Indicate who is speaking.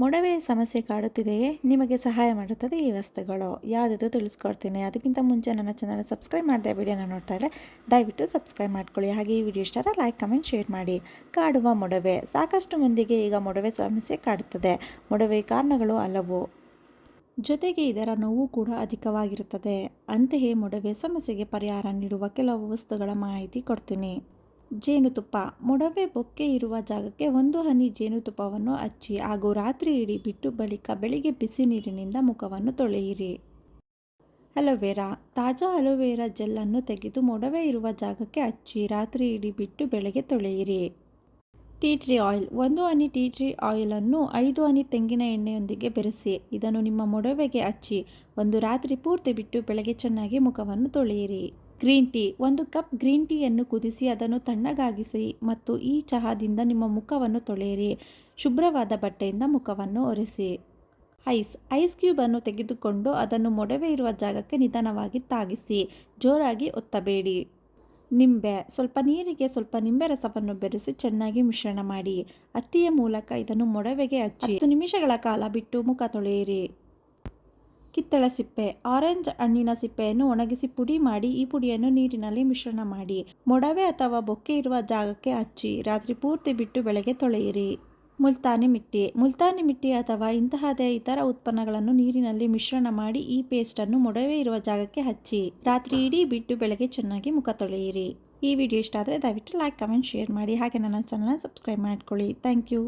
Speaker 1: ಮೊಡವೆ ಸಮಸ್ಯೆ ಕಾಡುತ್ತಿದೆಯೇ? ನಿಮಗೆ ಸಹಾಯ ಮಾಡುತ್ತದೆ ಈ ವಸ್ತುಗಳು. ಯಾವುದು ತಿಳಿಸ್ಕೊಡ್ತೀನಿ. ಅದಕ್ಕಿಂತ ಮುಂಚೆ ನನ್ನ ಚಾನಲ್ ಸಬ್ಸ್ಕ್ರೈಬ್ ಮಾಡಿದೆ ವಿಡಿಯೋನ ನೋಡ್ತಾ ಇದ್ದರೆ ದಯವಿಟ್ಟು ಸಬ್ಸ್ಕ್ರೈಬ್ ಮಾಡ್ಕೊಳ್ಳಿ. ಹಾಗೆ ಈ ವಿಡಿಯೋ ಇಷ್ಟರ ಲೈಕ್ ಕಮೆಂಟ್ ಶೇರ್ ಮಾಡಿ. ಕಾಡುವ ಮೊಡವೆ. ಸಾಕಷ್ಟು ಮಂದಿಗೆ ಈಗ ಮೊಡವೆ ಸಮಸ್ಯೆ ಕಾಡುತ್ತದೆ. ಮೊಡವೆ ಕಾರಣಗಳು ಹಲವು ಜೊತೆಗೆ ಇದರ ನೋವು ಕೂಡ ಅಧಿಕವಾಗಿರುತ್ತದೆ. ಅಂತೆಯೇ ಮೊಡವೆ ಸಮಸ್ಯೆಗೆ ಪರಿಹಾರ ನೀಡುವ ಕೆಲವು ವಸ್ತುಗಳ ಮಾಹಿತಿ ಕೊಡ್ತೀನಿ. ಜೇನುತುಪ್ಪ. ಮೊಡವೆ ಬೊಕ್ಕೆ ಇರುವ ಜಾಗಕ್ಕೆ ಒಂದು ಹನಿ ಜೇನುತುಪ್ಪವನ್ನು ಹಚ್ಚಿ, ಹಾಗೂ ರಾತ್ರಿ ಇಡೀ ಬಿಟ್ಟು ಬಳಿಕ ಬೆಳಿಗ್ಗೆ ಬಿಸಿ ನೀರಿನಿಂದ ಮುಖವನ್ನು ತೊಳೆಯಿರಿ. ಅಲೋವೆರಾ. ತಾಜಾ ಅಲೋವೆರಾ ಜೆಲ್ಲನ್ನು ತೆಗೆದು ಮೊಡವೆ ಇರುವ ಜಾಗಕ್ಕೆ ಹಚ್ಚಿ, ರಾತ್ರಿ ಇಡೀ ಬಿಟ್ಟು ಬೆಳಗ್ಗೆ ತೊಳೆಯಿರಿ. Tea tree oil. ಒಂದು ಹನಿ ಟೀ ಟ್ರೀ ಆಯಿಲನ್ನು ಐದು ಹನಿ ತೆಂಗಿನ ಎಣ್ಣೆಯೊಂದಿಗೆ ಬೆರೆಸಿ, ಇದನ್ನು ನಿಮ್ಮ ಮೊಡವೆಗೆ ಹಚ್ಚಿ, ಒಂದು ರಾತ್ರಿ ಪೂರ್ತಿ ಬಿಟ್ಟು ಬೆಳಗ್ಗೆ ಚೆನ್ನಾಗಿ ಮುಖವನ್ನು ತೊಳೆಯಿರಿ. Green tea. ಒಂದು ಕಪ್ ಗ್ರೀನ್ ಟೀಯನ್ನು ಕುದಿಸಿ ಅದನ್ನು ತಣ್ಣಗಾಗಿಸಿ ಮತ್ತು ಈ ಚಹಾದಿಂದ ನಿಮ್ಮ ಮುಖವನ್ನು ತೊಳೆಯಿರಿ. ಶುಭ್ರವಾದ ಬಟ್ಟೆಯಿಂದ ಮುಖವನ್ನು ಒರೆಸಿ. ಐಸ್. ಐಸ್ ಕ್ಯೂಬನ್ನು ತೆಗೆದುಕೊಂಡು ಅದನ್ನು ಮೊಡವೆ ಇರುವ ಜಾಗಕ್ಕೆ ನಿಧಾನವಾಗಿ ತಾಗಿಸಿ. ಜೋರಾಗಿ ಒತ್ತಬೇಡಿ. ನಿಂಬೆ. ಸ್ವಲ್ಪ ನೀರಿಗೆ ಸ್ವಲ್ಪ ನಿಂಬೆ ರಸವನ್ನು ಬೆರೆಸಿ ಚೆನ್ನಾಗಿ ಮಿಶ್ರಣ ಮಾಡಿ. ಅತ್ತಿಯ ಮೂಲಕ ಇದನ್ನು ಮೊಡವೆಗೆ ಹಚ್ಚಿ. ಹತ್ತು ನಿಮಿಷಗಳ ಕಾಲ ಬಿಟ್ಟು ಮುಖ ತೊಳೆಯಿರಿ. ಕಿತ್ತಳೆ ಸಿಪ್ಪೆ ಆರೆಂಜ್ ಹಣ್ಣಿನ ಸಿಪ್ಪೆಯನ್ನು ಒಣಗಿಸಿ ಪುಡಿ ಮಾಡಿ, ಈ ಪುಡಿಯನ್ನು ನೀರಿನಲ್ಲಿ ಮಿಶ್ರಣ ಮಾಡಿ. ಮೊಡವೆ ಅಥವಾ ಬೊಕ್ಕೆ ಇರುವ ಜಾಗಕ್ಕೆ ಹಚ್ಚಿ, ರಾತ್ರಿ ಪೂರ್ತಿ ಬಿಟ್ಟು ಬೆಳಗ್ಗೆ ತೊಳೆಯಿರಿ. ಮುಲ್ತಾನಿ ಮಿಟ್ಟಿ. ಮುಲ್ತಾನಿ ಮಿಟ್ಟಿ ಅಥವಾ ಇಂತಹದೇ ಇತರ ಉತ್ಪನ್ನಗಳನ್ನು ನೀರಿನಲ್ಲಿ ಮಿಶ್ರಣ ಮಾಡಿ, ಈ ಪೇಸ್ಟನ್ನು ಮೊಡವೆ ಇರುವ ಜಾಗಕ್ಕೆ ಹಚ್ಚಿ, ರಾತ್ರಿ ಇಡೀ ಬಿಟ್ಟು ಬೆಳಗ್ಗೆ ಚೆನ್ನಾಗಿ ಮುಖ ತೊಳೆಯಿರಿ. ಈ ವಿಡಿಯೋ ಇಷ್ಟ ಆದರೆ ದಯವಿಟ್ಟು ಲೈಕ್ ಕಮೆಂಟ್ ಶೇರ್ ಮಾಡಿ. ಹಾಗೆ ನನ್ನ ಚಾನಲ್ನ ಸಬ್ಸ್ಕ್ರೈಬ್ ಮಾಡ್ಕೊಳ್ಳಿ. Thank you